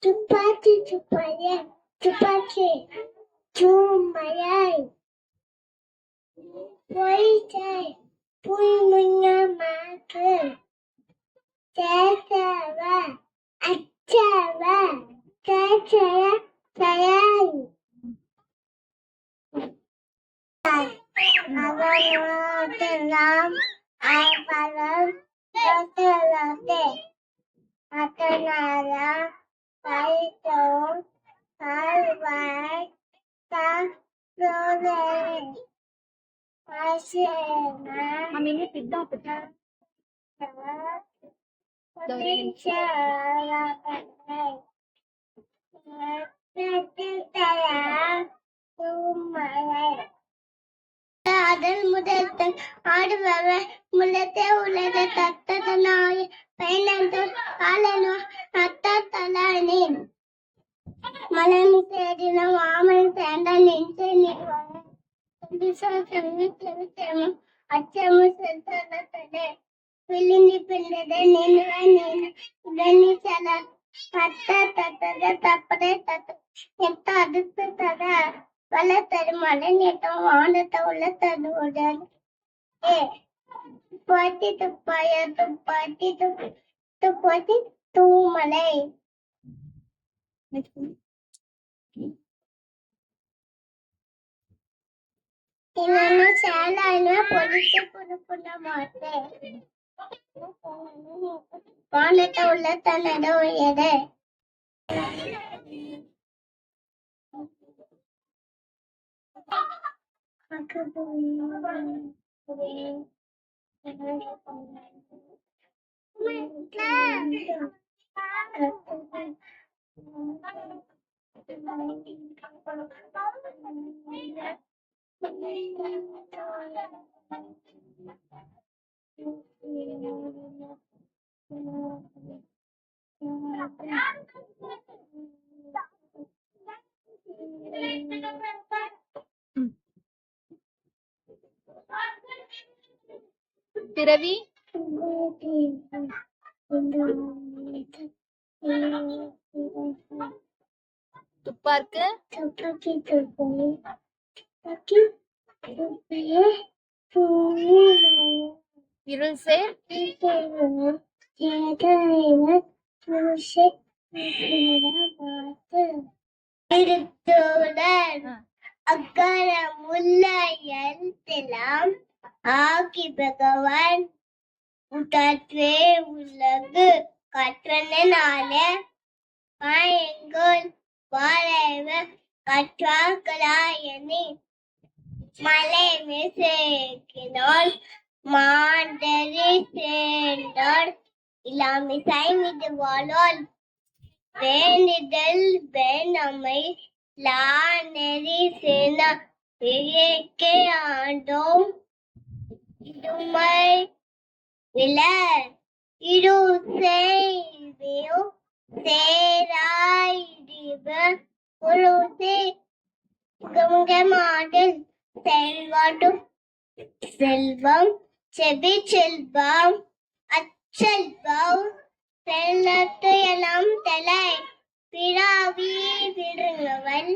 Tupac, Tupac, Tupac. chú mày ơi với trời vui mừng mà thơ trẻ trẻ ba à trẻ ba trẻ trẻ trẻ ơi Hãy subscribe cho kênh Ghiền Mì Gõ Để không bỏ lỡ những video hấp dẫn Atanaga, Paito, Salvai, ini pindah pecah. அதன் முதல் ஆடுபவர் முள்ளத்தை உள்ளத தத்ததனாய் பயனந்து காலனோ அத்தத்தலானேன் மலம் தேடின மாமன் தேண்ட நெஞ்சை நிறுவனம் அச்சமு செலுத்தே விழிந்து பின்னத நின்னுவ நீனு செல தத்த தத்தத தப்பதே தத்த எத்த அடுத்து தத வல தருமலை நேட்டம் வானத்தை உள்ளத்தது உடல் ஏ துப்பாட்டி துப்பாய துப்பாட்டி துப்பாட்டி தூமலை. இவனு சேலாயினா பொலிச்சு வானத்தை உள்ள தன்னட உயர. பிறவி துப்பார்க்கு துப்பாக்கி துப்பாக்கி துப்பாக்கி துப்பாக்கி பூமி இருள் சேர் திருத்தோழர் ஆ. அக்கர முல்ல எழுத்தெல்லாம் ஆகி பகவான் உடற்றே உலகு கற்றனால எங்கோல் வாழவ கற்றாக்களாயனே மலை மிசேக்கினோல் மாண்டரி சேர்ந்தார் இல்லாமிசை மீது வாழோல் வேண்டுதல் வேணமை லா நெறி சேன இயற்கை ஆண்டோம். இதுமை வில இரு செய்தியோ சேராயிடிவ பொழுது கங்கமாடல் செல்வாடும் செல்வம் செவி செல்வம் அச்செல்வம் செல்லத்து எல்லாம் தலை பிராவி விடுங்கவன்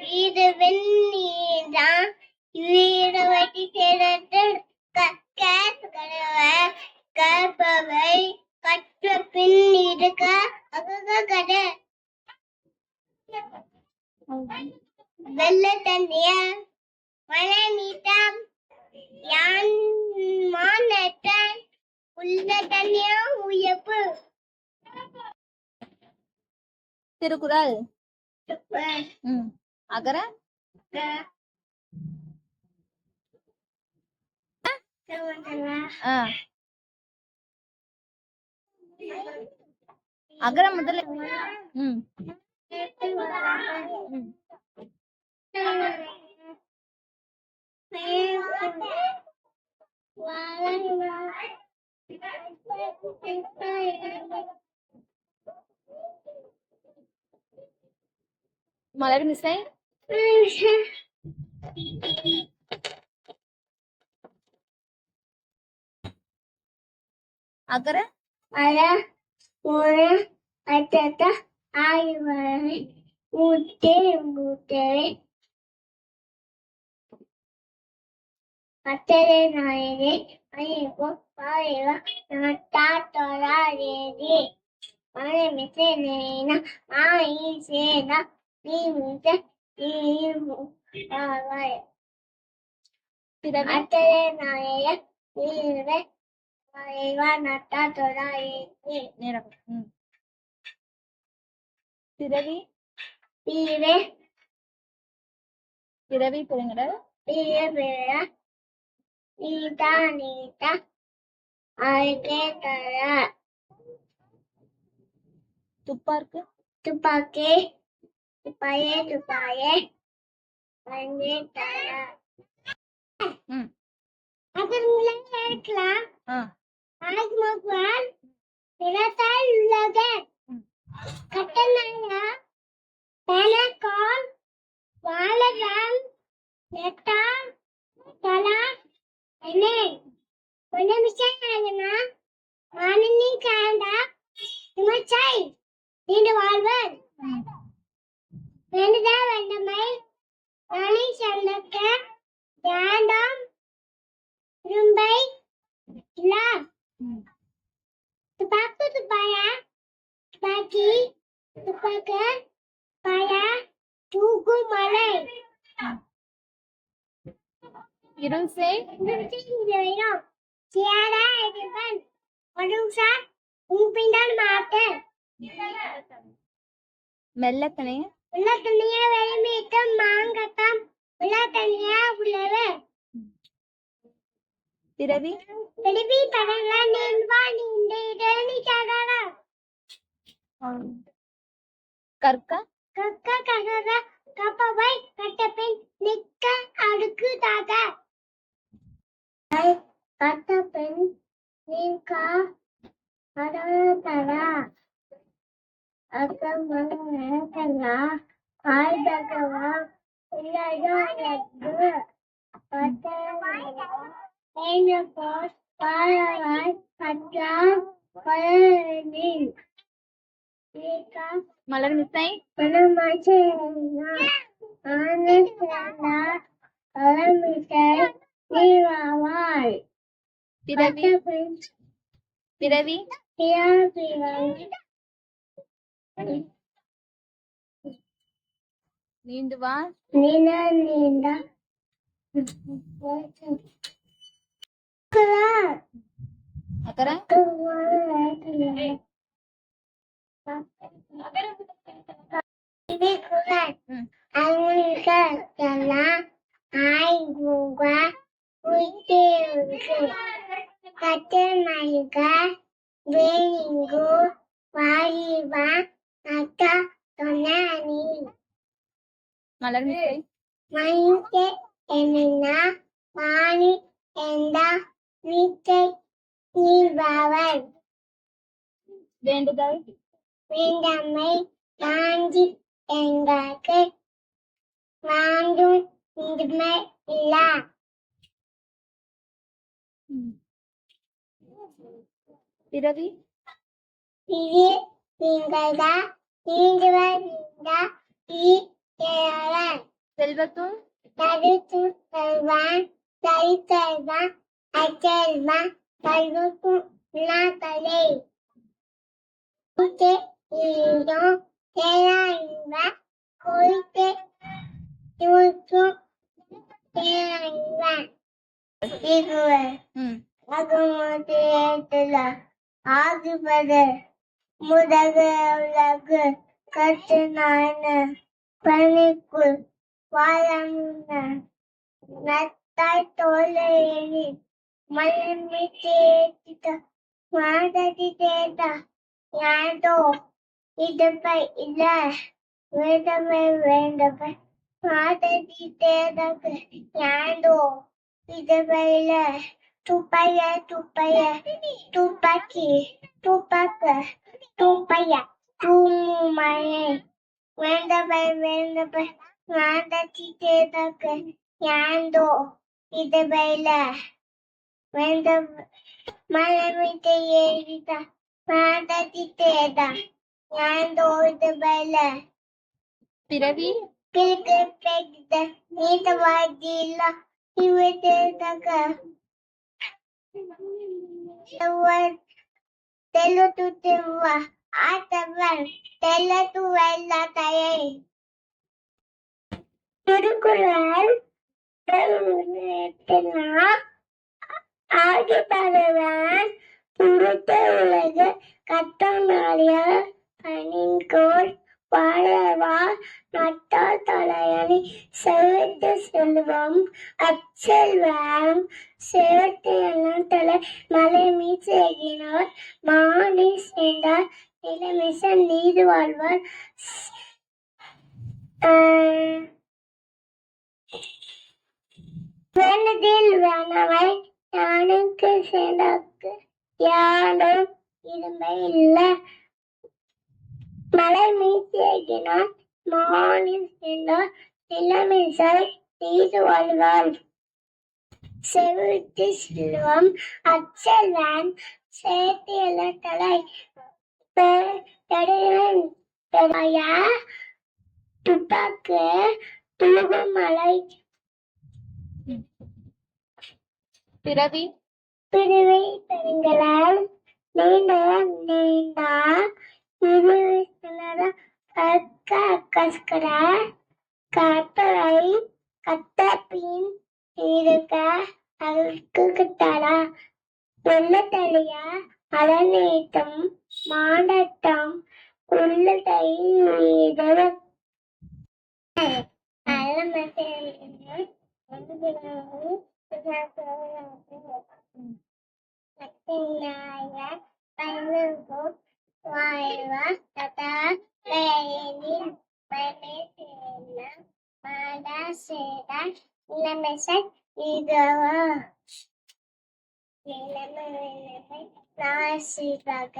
வீடு வெண்ணீதான் வீடு வட்டி சேர்த்து குரல் ம். அகர. அகர முதல்ல ம் Thank you. மிஸ்ஸை அகர அல ஒரு அத்தத்த ஆய்வரை முட்டே முட்டே நாயகே ஐயோ தொழாதேதி நேனா ஆயி பிறவி கத்தரை நாயகே பிறவி பீவே பிறவி நீதா நீதா தர துப்பாயே துப்பாயே அழகே தர ம். அதன் மூலம் இருக்கலாம் ஆ. ஆத்மகுவால் பிறத்தால் உள்ளக. கட்டணங்க பணக்கால் வாழகால் நெட்டா தலா என்ன ஒரு நிமிஷம் ஆகுனா மானனி காண்டா நிமிஷாய் நீண்டு வாழ்வர். ம். வேண்டுதா வேண்டமை நாளை சந்தக்க யாண்டாம்? ரும்பை இல்லா. துப்பாக்கு துப்பாயா? துப்பாக்கி துப்பாக்க பாயா தூக்கு மலை இருள் சேய். வேணும் சியாடா எதிர்வன். ஒடுசா உன் பின்னால் மாத்த மெல்லக்கணே உள்ள துணியா வெளிமீட்டு மாங்கட்டம் உள்ள தனியா உள்ளவே. பிறவி? பிடிபி படங்கள நீண்வா நீண்ட இடனி சாகரா கற்க? கக்க கசர கப்பவை கட்டப்பின் நிக்க அடுக்கு தாத கட்டப்பின் நிக்க அதரதரா அக்கமங்கா ஆய்தகவா இல்லையோ எது பத்தவாய் பாரவாய் கற்றா பழனின் மலர் மிஸ்ஸை பணமாச்சேனா ஆனந்தா பழமிசை நீவாவாய் பிறவி. பிறவி. பியாபிகள் நீண்டு வா. நீல நீண்ட. குரான் அகர இது குரான் మనిషి ఎన్నా వాణి ఎందా నీకే నీ బావర్ വേണ്ടമ്മേ വാഞ്ചി എങ്കാക്ക് വാണ്ടും ഇല്ല പിറവി? പിരി வாணி எந்த வீட்டை நீர்பவன் வேண்டுதல் வேண்டாமை வாஞ்சி எங்களுக்கு வாண்டும் இதுமை இல்ல ம். பிறவி இது நீங்கள்தா நீண்டுவர் நீண்ட ஈ கேரளன் செல்வத்துள் தடுத்து செல்வான் தரித்தல்வான் அச்சல்வான் கல்வக்கும் விழாக்களை கூட்டு ஈடும் தேராய்வ கொய்த்து தூற்றும் தேராய்வ இதுவர் ம். அகமுதேத்துல ஆகுவது முதகு உலகு கட்டுனான பணிக்குள் வாழமுன நத்தாய் தோலையணி மலமி தேடித மாததி தேட யாதோ இடப்பை இல்ல வேதமை வேண்டவை மாததி தேடகு யாதோ இதுபை இல்ல துப்பைய துப்பைய துப்பாக்கி துப்பாக்க. துப்பைய? தூமழையை வேண்டவை வேண்டவை வாண்டச்சிட்டே தக்கு யாந்தோ? இது பயில வேண்ட மழை விட்டு ஏறிதா வாண்டச்சிட்டேதா யாந்தோ? இது பயில பிறவி? கிழக்கு பெய்த நீத வாஜில இவத்து தக்க தெலுத்து திவ ஆத்தவன் தெல்லத்து வெள்ளத்தையை திருக்குறள் ஆகி பருவன் துருத்த உலக கட்டமாடிய பணிகோள் வாழவா நட்டால் தலையணி செவட்டு செல்வம் அச்செல்வம் செவட்டு எல்லாம் தலை மலை மீச்சேகினார் மாடி சேர்ந்தார். நிலமிச நீர் வாழ்வார். ஆஹ் வேண்டதில் வேணவை யானுக்கு சேர்ந்தாக்கு யானும் இருமை இல்லை. மலை மீச்சேகினார் மானில் சேர்ந்தார் நிலமிசை நீர் வாழ்வார் செவிட்டு செல்வம் அச்சல்வன் சேர்த்து இலத்தலை பெருவன் பெரிய துப்பாக்கு தூகுமலை பிறவி? பிரிவை பெருங்களால் நீண்ட நீண்ட இருவிசனர கற்க கஸ்கர கட்டளை கத்த பின் இருக்க அழுக்கு கிட்டாரா வெள்ளத்தளிய அலநீட்டம் மாடட்டம் உள்ளதை வீடு கத்தினாய பல்லுகோட் ததா வேலி மனேசேன மாடா சேடா இளமெசை இதுவா இளமெசை நாசிதாக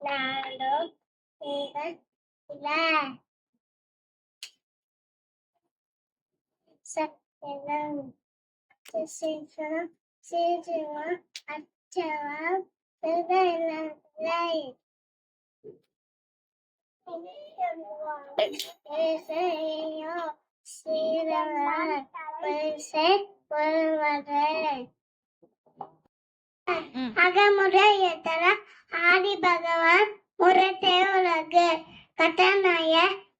நாடோ சேத இல்ல சக்கரம் அச்சவா சிதலை அகமுறை எத்தர ஆதி பகவான் முரட்டே உலகு கட்டநாய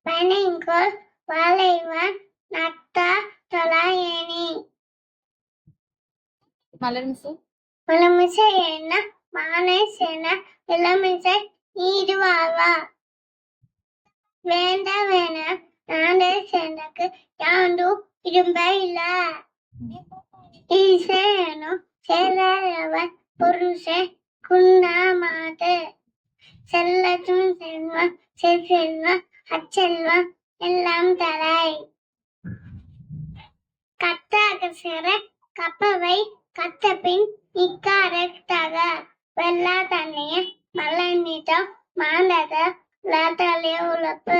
பனிங்கோல் வாழைவன் நட்டா தொலாயணி. மலர் மிஸ் புலமிசை என்ன? மானை சேன இளமிசை நீடு வாழ்வா வேண்ட வேண நானே சேர்ந்தக்கு யாண்டு இரும்ப இல்ல. ஈசேனோ சேலவன் புருஷன் குண்டா மாது செல்லத்தும் செல்வம் செல்வம் அச்செல்வம் எல்லாம் தராய். கத்தாக சேர கப்பவை கத்த பின் நிக்காரத்தாக வெள்ளா தண்ணிய மலை நீட்டம் மாந்தத லாத்தாலே உழப்பு